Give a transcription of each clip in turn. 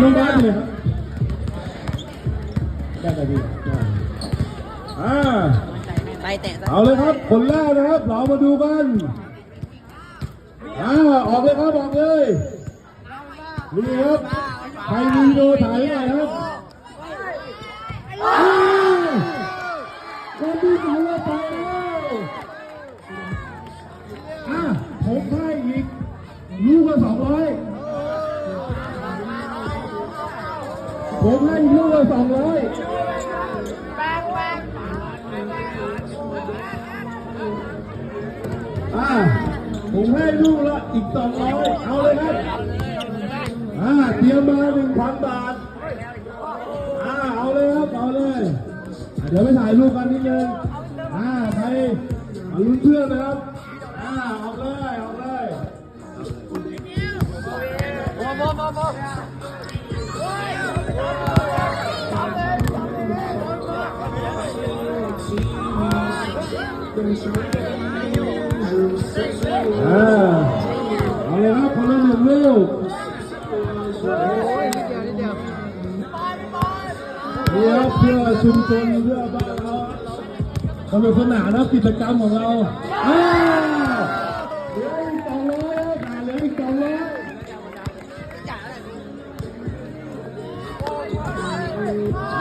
น้องบาสเลยครับได้ไปดีอ่าไปแตะเอาเลยครับคนแรกนะครับเรามาดูกันอ่าออกเลยครับออกเลยนี่ครับใครมีวิดีโอถ่ายหน่อยครับอ้าวคนที่สองเราไปแล้วอะผมให้อีกลูกละสองร้อย ผมให้อีกลูกละสองร้อยอ่าผมให้ลูกละอีกสองร้อยเอาเลยครับอ่าเตรียมมาหนึ่งพันบาทอ่าเอาเลยครับเอาเลย เดี๋ยวไปถ่ายรูปกันนิดนึงอ่าใครมาลุ้นเพื่อนนะครับอ่าเอาเลยเอาเลย อ่าเอาเลยครับคนละหนึ่งลูกนี่ครับเพื่อชุมชนเพื่อบ้านเราสนุกสนานนะกิจกรรมของเราอ่าเหลืออีกสองร้อยครับอ่าเหลืออีกสองร้อย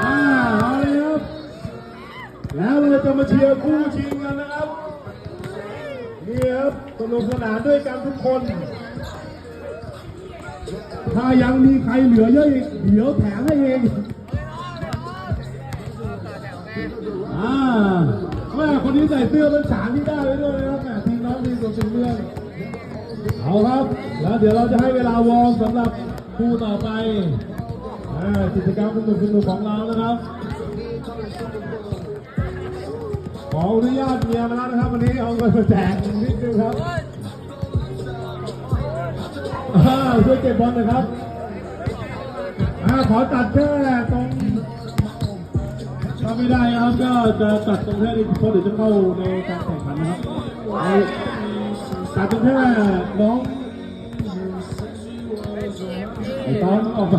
อ่าเอาเลยครับ แล้วเรา จะมาเชียร์คู่ชิงกันนะครับนี่ครับสนุกสนานด้วยกันทุกคน ถ้ายังมีใครเหลือเยอะอีกเดี๋ยวแถมให้เองอ่าแม่คนนี้ใส่เสื้อเป็นฉางที่ได้ไว้ด้วยนะครับแม่ทีมน้องทีมตัวสิงเมืองเอาครับ แล้วเดี๋ยวเราจะให้เวลาวอร์มสำหรับคู่ต่อไปกิจกรรมสนุกสนุกของเรานะครับ ขออนุญาตเมียมาแล้วนะครับวันนี้เอาเงินมาแจกนิดนึงครับช่วยเก็บบอลน่อยครับอ่าขอตัดแค่ตรงถ้าไม่ได้ครับก็จะตัดตรงแค่นี้เพราะเดี๋ยวจะเข้าในการแข่งขันนะครับเอาตัดตรงแค่น้องไอ้ตอนออกไป